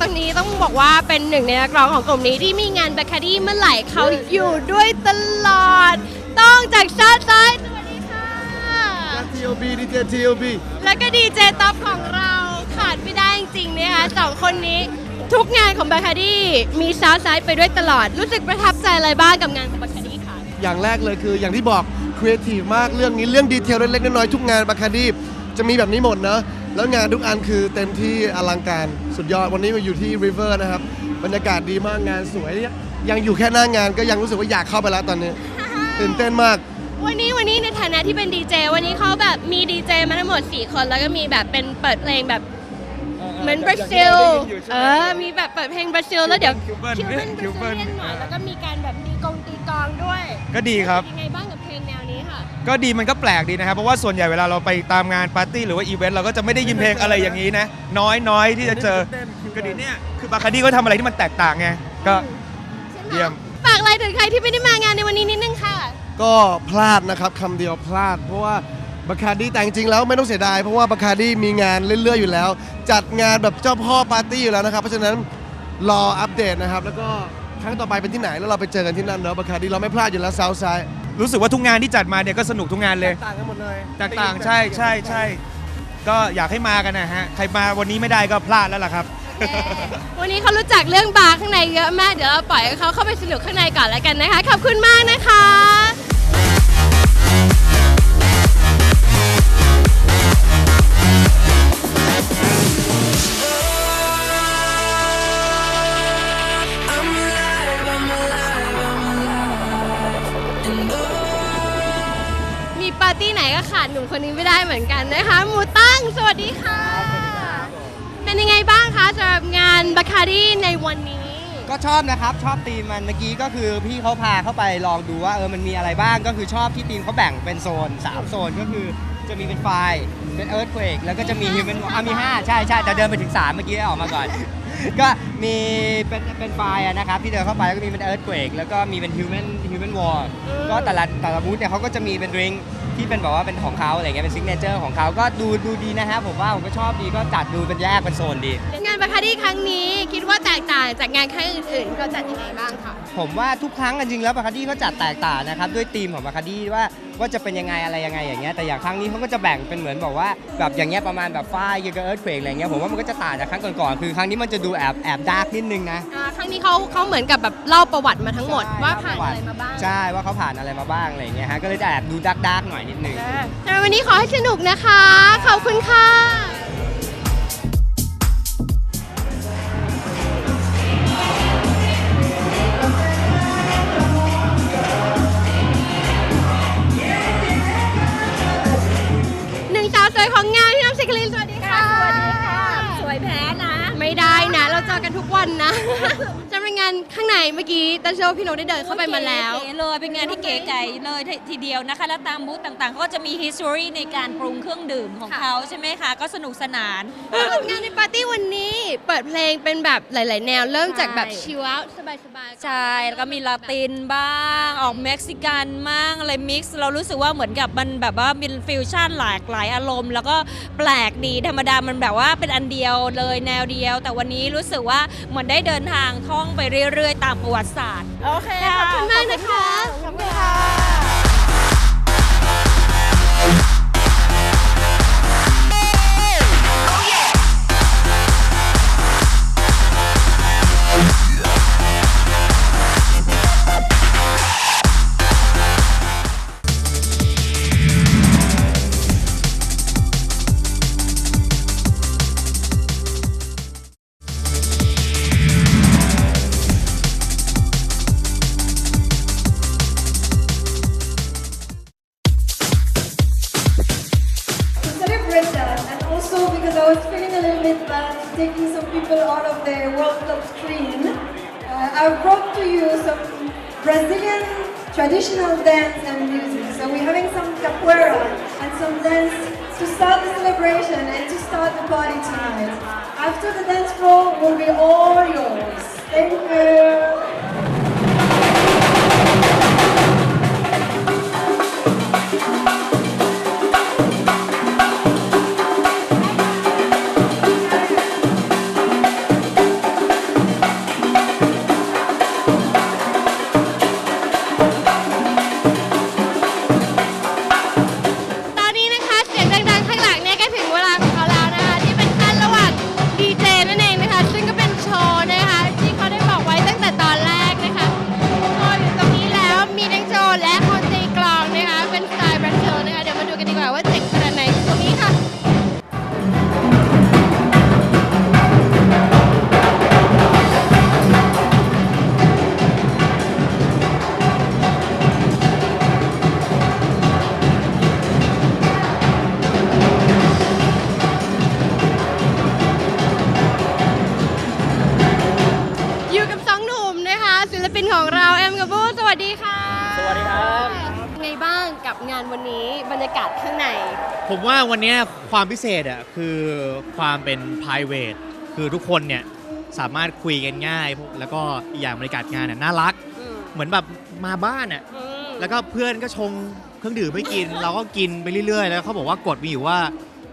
กลุ่มนี้นะคะตรงนี้ต้องบอกว่าเป็นหนึ่งในนักร้องของกลุ่มนี้ที่มีงานแบคคาดี้เมื่อไหร่เขาอยู่ด้วยตลอด ต้องจากชาติซ้ายสวัสดีค่ะ TOB ดีเจ TOB แล้วก็ดีเจท็อปของเราขาดไม่ได้จริงๆนะคะสองคนนี้ทุกงานของแบคคาดี้มีชาติซ้ายไปด้วยตลอด รู้สึกประทับใจอะไรบ้างกับงานของแบคคาดี้ค่ะ อย่างแรกเลยคืออย่างที่บอกครีเอทีฟมากเรื่องนี้เรื่องดีเทลเล็กๆน้อยๆทุกงานบาคาดีจะมีแบบนี้หมดเนอะ แล้วงานทุกอันคือเต็มที่อลังการสุดยอดวันนี้มาอยู่ที่ River นะครับบรรยากาศดีมากงานสวย ยังอยู่แค่หน้างานก็ยังรู้สึกว่าอยากเข้าไปแล้วตอนนี้ตื่นเต้นมาก วันนี้วันนี้ในฐานะที่เป็นดีเจวันนี้เขาแบบมีดีเจมาทั้งหมด 4 คน แล้วก็มีแบบเป็นเปิดเพลงแบบเหมือนบราซิล เออ มีแบบเปิดเพลงบราซิลแล้วเดี๋ยวคิวเบิร์นคิวเบิร์นบคิราวเบิซิร์นเลียนหน่อยแล้วก็มีการแบบตีกองตีกลองด้วย ก็ดีครับยังไงบ้างกับ ก็ดีมันก็แปลกดีนะครับ เพราะว่าส่วนใหญ่เวลาเราไปตามงานปาร์ตี้หรือว่าอีเวนต์เราก็จะไม่ได้ยินเพลงอะไรอย่างนี้นะ น้อยน้อยที่จะเจอก็ดีเนี่ยคือบาคาร์ดี้ก็ทำอะไรที่มันแตกต่างไงก็ใช่ไหมเยี่ยมฝากอะไรถึงใครที่ไม่ได้มางานในวันนี้นิดนึงค่ะ ก็พลาดนะครับคำเดียวพลาด เพราะว่าบาคาดีแต่จริงๆแล้วไม่ต้องเสียดายเพราะว่าบาคาดีมีงานเรื่อยๆอยู่แล้ว จัดงานแบบเจ้าพ่อปาร์ตี้อยู่แล้วนะครับ เพราะฉะนั้นรออัปเดตนะครับ แล้วก็ครั้งต่อไปเป็นที่ไหนแล้วเราไปเจอกันที่นั่นเนอะบาคาดีเราไม่พลาดอยู่แล้วซาวไซด์ รู้สึกว่าทุกงานที่จัดมาเนี่ยก็สนุกทุกงานเลย ต่างกันหมดเลยแตกต่างใช่ใช่ใช่ก็อยากให้มากันนะฮะ ใครมาวันนี้ไม่ได้ก็พลาดแล้วล่ะครับ วันนี้เขารู้จักเรื่องบาร์ข้างในเยอะมาก เดี๋ยวเราปล่อยให้เขาเข้าไปสนุกข้างในก่อนแล้วกันนะคะ ขอบคุณมากนะคะ คนนี้ไม่ได้เหมือนกันนะคะ หมูตั้งสวัสดีค่ะ เป็นยังไงบ้างคะสำหรับงานบาคารี่ในวันนี้ ก็ชอบนะครับ ชอบธีมมันเมื่อกี้ก็คือพี่เขาพาเข้าไปลองดูว่าเออมันมีอะไรบ้างก็คือชอบที่ธีมเขาแบ่งเป็นโซน 3 โซนก็คือจะมีเป็นไฟเป็นเอิร์ธเควกแล้วก็จะมีฮิวแมนอะมี 5 ใช่ใช่แต่เดินไปถึง 3 เมื่อกี้ออกมาก่อน ก็มีเป็นเป็นไฟอะนะครับที่เดินเข้าไปแล้วก็มีเป็นเอิร์ธเควกแล้วก็มีเป็นฮิวแมนฮิวแมนวอลอืมก็แต่ละแต่ละบูธเนี่ยเขาก็จะมีเป็นดริง ที่เป็นแบบว่าเป็นของเขาอะไรเงี้ยเป็นซิกเนเจอร์ของเขาก็ดูดูดีนะฮะผมว่าผมก็ชอบดีก็จัดดูเป็นแยกเป็นโซนดี งานบาคารี่ครั้งนี้คิดว่าแตกต่างจากงานครั้งอื่นๆเขาจัดยังไงบ้างคะ ผมว่าทุกครั้งจริงๆแล้วบาคาร์ดี้ก็จัดแตกต่างนะครับด้วยธีมของบาคาร์ดี้ว่าว่าจะเป็นยังไงอะไรยังไงอย่างเงี้ยแต่อย่างครั้งนี้เขาก็จะแบ่งเป็นเหมือนบอกว่าแบบอย่างเงี้ยประมาณแบบฝ้ายเกี่ยวกับเอิร์ธเควกอะไรเงี้ยผมว่ามันก็จะต่างจากครั้งก่อนๆคือครั้งนี้มันจะดูแอบแอบดาร์กนิดนึงนะอ่าครั้งนี้เขาเขาเหมือนกับแบบเล่าประวัติมาทั้งหมดว่าผ่านอะไรมาบ้างใช่ว่าเขาผ่านอะไรมาบ้างอะไรอย่างเงี้ยฮะก็เลยจะแอบดูดาร์กดาร์กหน่อยนิดนึงสำหรับวันนี้ขอให้สนุกนะคะขอบคุณค่ะานข้างในเมื่อกี้ตันเชื่อว่าพี่โนตได้เดินเข้าไปมาแล้ว เก๋เลยเป็นงานที่เก๋ไก่เลยทีเดียวนะคะ แล้วตามบูธต่างๆเขาก็จะมี history ในการปรุงเครื่องดื่มของค่ะ เขาใช่ไหมคะ ก็สนุกสนานสำหรับงานในปาร์ตี้วันนี้เปิดเพลงเป็นแบบหลาย ๆ แนวเริ่มจากแบบใช่ ชิลเอาสบายๆใช่ แล้วก็มีลาตินบ้าง ออกเม็กซิกันบ้างอะไรมิกซ์ เรารู้สึกว่าเหมือนกับมันแบบว่ามีฟิวชั่นหลากหลายอารมณ์ แล้วก็แปลกดีธรรมดามันแบบว่าเป็นอันเดียวเลยแนวเดียว แต่วันนี้รู้สึกว่าเหมือนได้เดินทางท่องไปเรื่อยๆ ตามประวัติศาสตร์ โอเค ขอบคุณมากนะคะ ขอบคุณค่ะ was feeling a little bit bad taking some people out of the World Cup screen, uh, I brought to you some Brazilian traditional dance and music. So we're having some capoeira and some dance to start the celebration and to start the party tonight. After the dance floor will be all yours. Thank you. งานวันนี้บรรยากาศข้างใน ผมว่าวันเนี้ยความพิเศษอะคือความเป็น p r i v a t คือทุกคนเนี่ยสามารถคุยกันง่าย แล้วก็อีกอย่างบรรยากาศงานน่ะน่ารักอืมเหมือนแบบมาบ้านอะอืมแล้วก็เพื่อนก็ชงเครื่องดื่มให้กิน เราก็กินไปเรื่อยๆ แล้วเขาบอกว่ากฎมีอยู่ว่า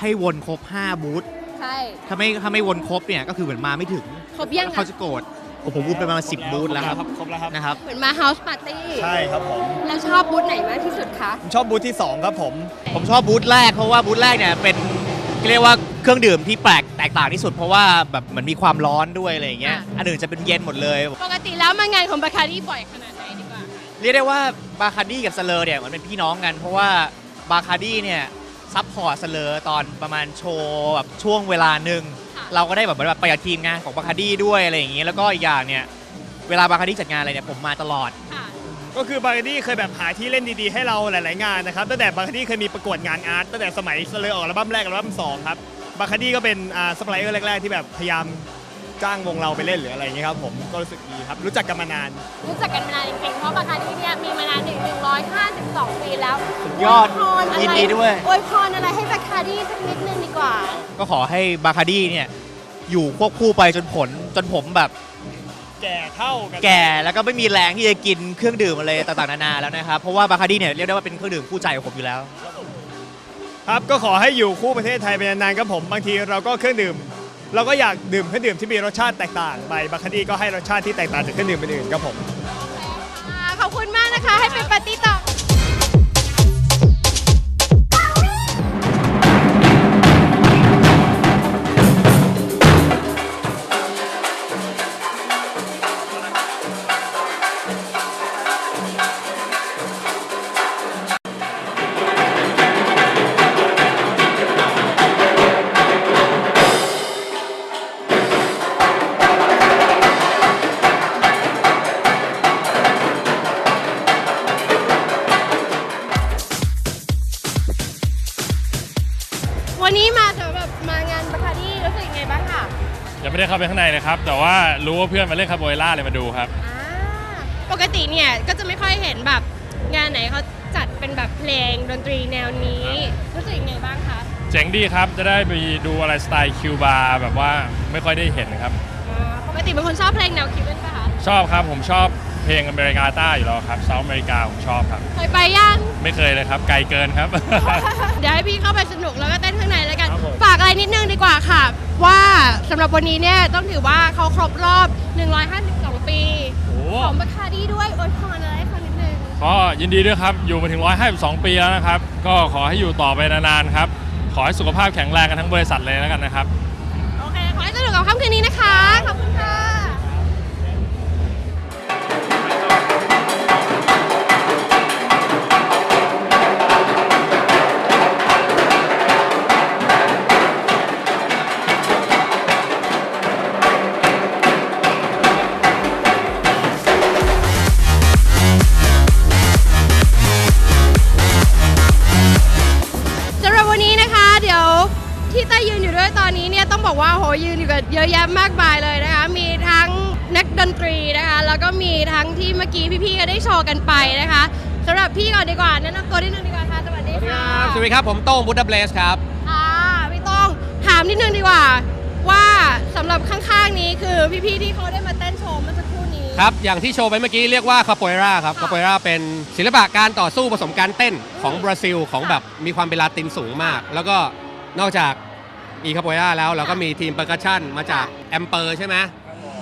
ให้วนครบ 5 บูธใช่ถ้าไม่ถ้าไม่วนครบเนี่ยก็คือเหมือนมาไม่ถึงครบยังเขาคะจะโกรธ โอ้ผมวนไปประมาณ10บูธแล้วครับครบแล้วครับนะครับเหมือนมา House Party ใช่ครับผมแล้วชอบบูธไหนมากที่สุดคะผมชอบบูธที่ 2 ครับผม ผมชอบบูธแรกเพราะว่าบูธแรกเนี่ยเป็นเรียกว่าเครื่องดื่มที่แปลกแตกต่างที่สุดเพราะว่าแบบเหมือนมีความร้อนด้วยอะไรอย่างเงี้ยอะอันอื่นจะเป็นเย็นหมดเลย ปกติแล้วมางานของบาคารี่บ่อยขนาดไหนดีกว่าเรียกได้ว่าบาคาร์ดี้กับสเลอร์เนี่ยมันเป็นพี่น้องกัน เพราะว่าบาคาร์ดี้เนี่ยซัพพอร์ตสเลอร์ตอนประมาณโชว์แบบช่วงเวลาหนึ่งค่ะ เราก็ได้แบบเหมือนแบบไปกับทีมงานของบาคาร์ดี้ด้วยอะไรอย่างงี้ แล้วก็อีกอย่างเนี่ยเวลาบาคาร์ดี้จัดงานอะไรเนี่ยผมมาตลอด ค่ะก็คือบาร์ดี้เคยแบบหาที่เล่นดีๆให้เราหลาย ๆ งานนะครับตั้งแต่บาร์ดี้เคยมีประกวดงานอาร์ตตั้งแต่สมัยเลยออกอัลบั้มแรกอัลบั้มสองครับบาร์ดี้ก็เป็นอ่าซัพพลายเออร์แรก ๆ ที่แบบพยายามจ้างวงเราไปเล่นหรืออะไรอย่างเงี้ยครับผมก็รู้สึกดีครับรู้จักกันมานาน รู้จักกันมานานจริงๆ เพราะบาคารี่เนี่ยมีมานานถึง 152ปีแล้วสุดยอดวพรอะไรยินดีด้วย อวยพรอะไรให้บาคารี่สักนิดนึงดีกว่า ก็ขอให้บาคาร์ดี้เนี่ย อยู่ควบคู่ไปจนผลจนผมแบบ แก่เท่ากันแก่แล้วก็ไม่มีแรงที่จะกินเครื่องดื่มอะไรต่างๆนานาแล้วนะครับ เพราะว่าบาคาร์ดี้เนี่ยเรียกได้ว่าเป็นเครื่องดื่มคู่ใจของผมอยู่แล้ว ครับก็ขอให้อยู่คู่ประเทศไทยไปนานๆครับผมบางทีเราก็เครื่องดื่ม เราก็อยากดื่มเครื่องดื่มที่มีรสชาติแตกต่างไปบาร์ดี้ก็ให้รสชาติที่แตกต่างจากเครื่องดื่มอื่นๆครับผมอ่าขอบคุณมากนะคะ ให้เป็นปาร์ตี้ต่อ ไม่ได้เข้าไปข้างในเลยครับ แต่ว่ารู้ว่าเพื่อนมาเล่นคาโบเอล่าเลยมาดูครับ อ่าปกติเนี่ยก็จะไม่ค่อยเห็นแบบงานไหนเขาจัดเป็นแบบเพลงดนตรีแนวนี้ รู้สึกยังไงบ้างคะเจ๋งดีครับ จะได้ไปดูอะไรสไตล์คิวบาร์แบบว่าไม่ค่อยได้เห็นครับ อ่าปกติเป็นคนชอบเพลงแนวคิวเป็นปะคะชอบครับผมชอบเพลงอเมริกาใต้อยู่แล้วครับเซาท์อเมริกาผมชอบครับ เคยไปยัง ไม่เคยเลยครับ ไกลเกินครับ เดี๋ยวให้พี่เข้าไปสนุกแล้วก็เต้นข้างในแล้วกันครับผมฝากอะไรนิดนึงดีกว่าค่ะ ว่าสำหรับวันนี้เนี่ยต้องถือว่าเขาครบรอบ 152 ปีโอ้ของบาคารี่ด้วยอวยพรอะไรให้เขานิดนึงก็ยินดีด้วยครับ อยู่มาถึง 152 ปีแล้วนะครับ ก็ขอให้อยู่ต่อไปนานๆครับ ขอให้สุขภาพแข็งแรงกันทั้งบริษัทเลยแล้วกันนะครับ โอเค ขอให้สนุกกับค่ำคืนนี้นะคะขอบคุณ บอกว่าโหยืนอยู่กับเยอะแยะมากมายเลยนะคะ มีทั้งนักดนตรีนะคะ แล้วก็มีทั้งที่เมื่อกี้พี่ๆก็ได้โชว์กันไปนะคะสำหรับพี่ก่อนดีกว่าแนะนำตัวนิดนึงดีกว่าค่ะสวัสดีค่ะสวัสดีครับ ผมโต้งบุตเบลสครับค่ะพี่ต้องถามนิดนึงดีกว่า ว่าสำหรับข้างๆนี้คือพี่ๆที่เขาได้มาเต้นโชว์เมื่อสักครู่นี้ ครับ อย่างที่โชว์ไปเมื่อกี้เรียกว่าคาโปเอราครับค่ะคาโปเอราเป็นศิลปะการต่อสู้ผสมการเต้นของบราซิลของแบบมีความเป็นลาตินสูงมาก แล้วก็นอกจาก มีคาโปเอราแล้วเราก็มีทีมเปอร์คัชชันมาจากแอมเปอร์ใช่ไหม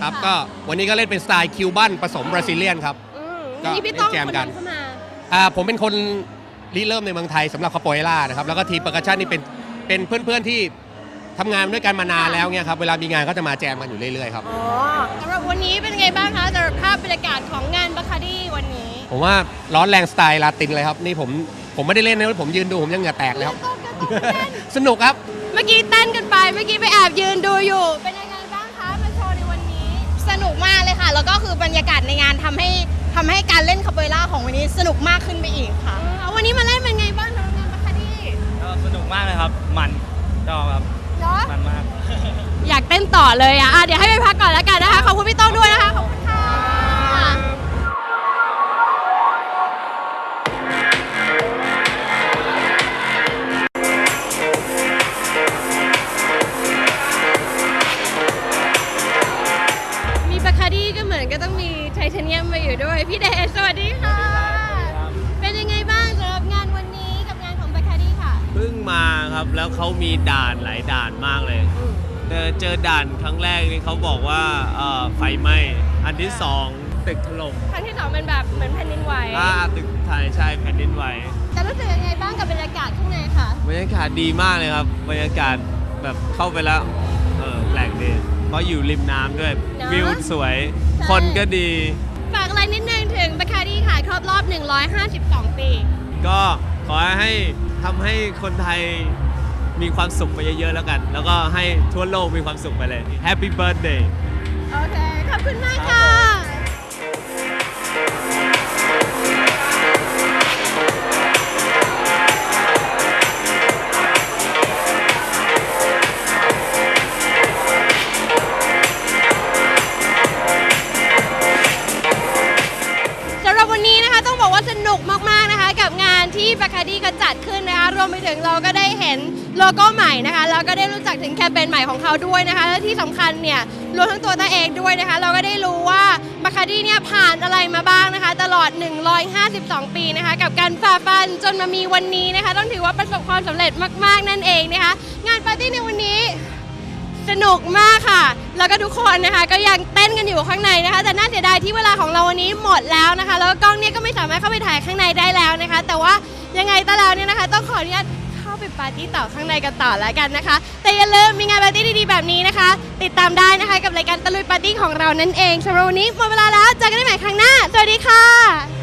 ครับก็วันนี้ก็เล่นเป็นสไตล์คิวบันผสมบราซิเลียนครับ อืมก็วันนี้พี่ต้องได้แจมคนกัน นำเข้ามา อ่าผมเป็นคนริเริ่มในเมืองไทยสำหรับคาโปเอรานะครับแล้วก็ทีมเปอร์คัชชันนี่เป็นเป็นเพื่อนๆที่ทำงานด้วยกันมานานแล้วเนี่ยครับเวลามีงานก็จะมาแจมกันอยู่เรื่อยๆครับ อ๋อสำหรับวันนี้เป็นไงบ้างคะสำหรับภาพบรรยากาศของงานบาคารี่วันนี้ผมว่าร้อนแรงสไตล์ลาตินเลยครับ นี่ผมผมไม่ได้เล่นนะผมยืนดูผมยังเหงื่อแตกเลยครับสนุกครับ เมื่อกี้เต้นกันไป เมื่อกี้ไปแอบยืนดูอยู่ เป็นยังไงบ้างคะมาโชว์ในวันนี้ สนุกมากเลยค่ะ แล้วก็คือบรรยากาศในงานทำให้ทำให้การเล่นคาโปเอล่าของวันนี้สนุกมากขึ้นไปอีกค่ะเอาวันนี้มาเล่นเป็นไงบ้างสำหรับงานบาคารี่ก็สนุกมากเลยครับ มันชอบครับเนาะมันมาก อยากเต้นต่อเลยอะอะ เดี๋ยวให้ไปพักก่อนแล้วกันนะคะ ขอบคุณพี่โต้องด้วยนะคะขอบคุณค่ะ ยพี่เดชสวัสดีค่ะ เป็นยังไงบ้างสำหรับงานวันนี้กับงานของแบคคารีค่ะ เพิ่งมาครับแล้วเขามีด่านหลายด่านมากเลย เจอเจอด่านครั้งแรกนี่เขาบอกว่าไฟไหม้อันที่สองตึกถล่มครั้งที่สองเป็นแบบเหมือนแผ่นดินไหวอ่าตึกไทยใช่แผ่นดินไหวแต่รู้สึกยังไงบ้างกับบรรยากาศข้างในค่ะ บรรยากาศดีมากเลยครับบรรยากาศแบบเข้าไปแล้วเออแปลกดีเพราะอยู่ริมน้ำด้วย วิวสวย คนก็ดี นิดนึงถึงบาคารี่ค่ะ ครบรอบ 152 ปี ก็ขอให้ทำให้คนไทยมีความสุขไปเยอะๆแล้วกัน แล้วก็ให้ทั่วโลกมีความสุขไปเลย Happy Birthday โอเค ขอบคุณมากค่ะ ว่าสนุกมากๆนะคะ กับงานที่บาคาดีเขาจัดขึ้นนะคะรวมไปถึงเราก็ได้เห็นโลโก้ใหม่นะคะแล้วก็ได้รู้จักถึงแคมเปญใหม่ของเขาด้วยนะคะ และที่สำคัญเนี่ยรวมทั้งตัวตาเองด้วยนะคะ เราก็ได้รู้ว่าบาคาดีเนี่ยผ่านอะไรมาบ้างนะคะ ตลอด 152 ปีนะคะ กับการฝ่าฟันจนมามีวันนี้นะคะ ต้องถือว่าประสบความสำเร็จมาก ๆ นั่นเองนะคะ งานปาร์ตี้ในวันนี้ สนุกมากค่ะ แล้วก็ทุกคนนะคะ ก็ยังเต้นกันอยู่ข้างในนะคะ แต่น่าเสียดายที่เวลาของเราวันนี้หมดแล้วนะคะ แล้วก็กล้องเนี่ยก็ไม่สามารถเข้าไปถ่ายข้างในได้แล้วนะคะ แต่ว่ายังไงก็แล้วเนี่ยนะคะ ต้องขออนุญาตเข้าไปปาร์ตี้ต่อข้างในกันต่อแล้วกันนะคะ แต่อย่าลืมมีงานปาร์ตี้ดีๆแบบนี้นะคะ ติดตามได้นะคะกับรายการตะลุยปาร์ตี้ของเรานั่นเองสำหรับวันนี้หมดเวลาแล้วเจอกันได้ใหม่ครั้งหน้า สวัสดีค่ะ